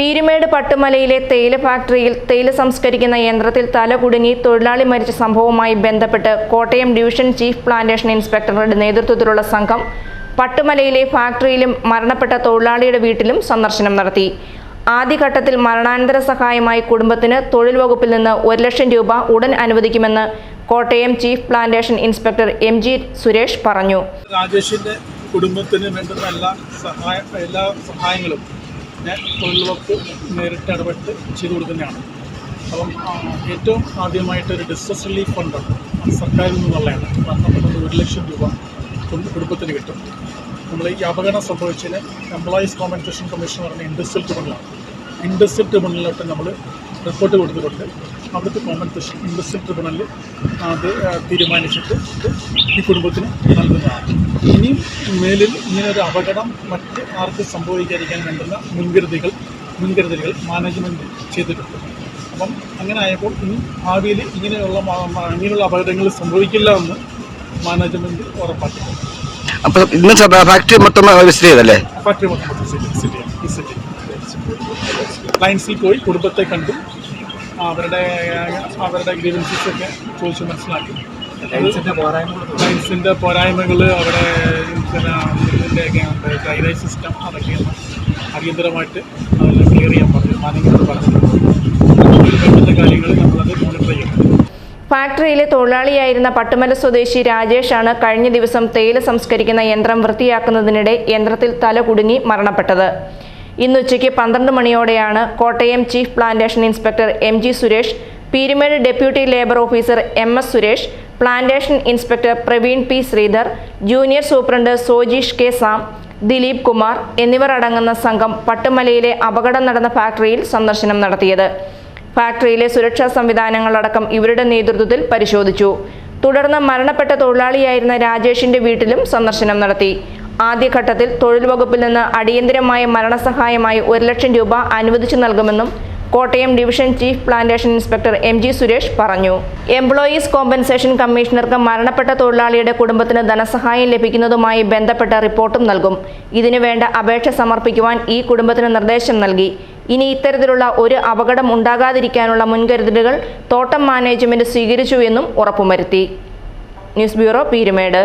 പീരുമേട് പട്ടുമലയിലെ തേയില ഫാക്ടറിയിൽ തേയില സംസ്കരിക്കുന്ന യന്ത്രത്തിൽ തല കുടുങ്ങി തൊഴിലാളി മരിച്ച സംഭവവുമായി ബന്ധപ്പെട്ട് കോട്ടയം ഡിവിഷൻ ചീഫ് പ്ലാന്റേഷൻ ഇൻസ്പെക്ടറുടെ നേതൃത്വത്തിലുള്ള സംഘം പട്ടുമലയിലെ ഫാക്ടറിയിലും മരണപ്പെട്ട തൊഴിലാളിയുടെ വീട്ടിലും സന്ദർശനം നടത്തി. ആദ്യഘട്ടത്തിൽ മരണാനന്തര സഹായമായി കുടുംബത്തിന് തൊഴിൽ വകുപ്പിൽ നിന്ന് ഒരു ലക്ഷം രൂപ ഉടൻ അനുവദിക്കുമെന്ന് Kottayam chief plantation inspector M G Suresh പറഞ്ഞു. രാജേഷിന്റെ കുടുംബത്തിന് വേണ്ടുന്ന എല്ലാ സഹായ എല്ലാ സഹായങ്ങളും ഞാൻ തൊഴിൽ വകുപ്പ് നേരിട്ട് ഇടപെട്ട് ചെയ്തു കൊടുക്കുന്നതാണ്. അപ്പം ഏറ്റവും ആദ്യമായിട്ട് ഒരു ഡിസ്ട്രസ് റിലീഫ് ഫണ്ട് സർക്കാരിൽ നിന്നുള്ളതാണ്. പറഞ്ഞപ്പോൾ ഒരു ലക്ഷം രൂപ കുടുംബ- കുടുംബത്തിന് കിട്ടും. നമ്മൾ ഈ അപകടം സംഭവിച്ചതിന് എംപ്ലോയീസ് കോമ്പൻസേഷൻ കമ്മീഷൻ പറഞ്ഞ ഇൻഡസ്ട്രിയൽ ട്രിബ്യൂണലാണ് ഇൻഡസ്ട്രിയൽ ട്രിബ്യൂണലിലോട്ട് നമ്മൾ റിപ്പോർട്ട് കൊടുത്തിട്ടുണ്ട് അവിടുത്തെ കോമ്പൻസേഷൻ ഇൻഡസ്ട്രിയൽ ട്രിബ്യൂണലിൽ അത് തീരുമാനിച്ചിട്ട് ഈ കുടുംബത്തിന് നൽകുന്നതാണ്. മേലിൽ ഇങ്ങനൊരു അപകടം മറ്റ് ആർക്കും സംഭവിക്കാതിരിക്കാൻ വേണ്ടുന്ന മുൻകരുതികൾ മുൻകരുതലുകൾ മാനേജ്മെന്റ് ചെയ്തിട്ടുണ്ട്. അപ്പം അങ്ങനെ ആയപ്പോൾ ഇനി ഭാവിയിൽ ഇങ്ങനെയുള്ള ഇങ്ങനെയുള്ള അപകടങ്ങൾ സംഭവിക്കില്ല എന്ന് മാനേജ്മെന്റ് ഉറപ്പാക്കിയിട്ടുണ്ട്. അപ്പോൾ ഇന്ന് ഫാക്ടറി മൊത്തം വിസിറ്റ് ചെയ്തല്ലേ ഫാക്ടറി മൊത്തം വിസിറ്റ് പോയി കുടുംബത്തെ കണ്ടു അവരുടെ അവരുടെ ഗ്രീവൻസസ് ഒക്കെ ചോദിച്ച് മനസ്സിലാക്കി. ക്ലയൻസിന്റെ പോരായ്മകൾ അവിടെ ഇതിന്റെ ഡ്രൈനേജ് സിസ്റ്റം അതൊക്കെയാണ്. അടിയന്തരമായിട്ട് അതെല്ലാം ക്ലിയർ ചെയ്യാൻ പറഞ്ഞു. മാനേജ്മെന്റ് പറഞ്ഞു. കാര്യങ്ങൾ നമ്മളത് മോണിറ്റർ ചെയ്യണം. ഫാക്ടറിയിലെ തൊഴിലാളിയായിരുന്ന പട്ടുമല സ്വദേശി രാജേഷാണ് കഴിഞ്ഞ ദിവസം തേയില സംസ്കരിക്കുന്ന യന്ത്രം വൃത്തിയാക്കുന്നതിനിടെ യന്ത്രത്തിൽ തല കുടുങ്ങി മരണപ്പെട്ടത്. ഇന്ന് ഉച്ചയ്ക്ക് പന്ത്രണ്ട് മണിയോടെയാണ് Kottayam chief plantation inspector M G Suresh Peermade deputy labour officer M S Suresh plantation inspector Praveen P Sreedhar junior superintendent Sojeesh K Sam Dileep Kumar എന്നിവർ അടങ്ങുന്ന സംഘം പട്ടുമലയിലെ അപകടം നടന്ന ഫാക്ടറിയിൽ സന്ദർശനം നടത്തിയത്. ഫാക്ടറിയിലെ സുരക്ഷാ സംവിധാനങ്ങളടക്കം ഇവരുടെ നേതൃത്വത്തിൽ പരിശോധിച്ചു. തുടർന്ന് മരണപ്പെട്ട തൊഴിലാളിയായിരുന്ന രാജേഷിന്റെ വീട്ടിലും സന്ദർശനം നടത്തി. ആദ്യഘട്ടത്തിൽ തൊഴിൽ വകുപ്പിൽ നിന്ന് അടിയന്തരമായ മരണസഹായമായി ഒരു ലക്ഷം രൂപ അനുവദിച്ചു നൽകുമെന്നും Kottayam division chief plantation inspector M G Suresh പറഞ്ഞു. എംപ്ലോയീസ് കോമ്പൻസേഷൻ കമ്മീഷണർക്ക് മരണപ്പെട്ട തൊഴിലാളിയുടെ കുടുംബത്തിന് ധനസഹായം ലഭിക്കുന്നതുമായി ബന്ധപ്പെട്ട റിപ്പോർട്ടും നൽകും. ഇതിനുവേണ്ട അപേക്ഷ സമർപ്പിക്കുവാൻ ഈ കുടുംബത്തിന് നിർദ്ദേശം നൽകി. ഇനി ഇത്തരത്തിലുള്ള ഒരു അപകടം ഉണ്ടാകാതിരിക്കാനുള്ള മുൻകരുതലുകൾ തോട്ടം മാനേജ്മെന്റ് സ്വീകരിച്ചു എന്നും ഉറപ്പുവരുത്തി. News bureau Peermade.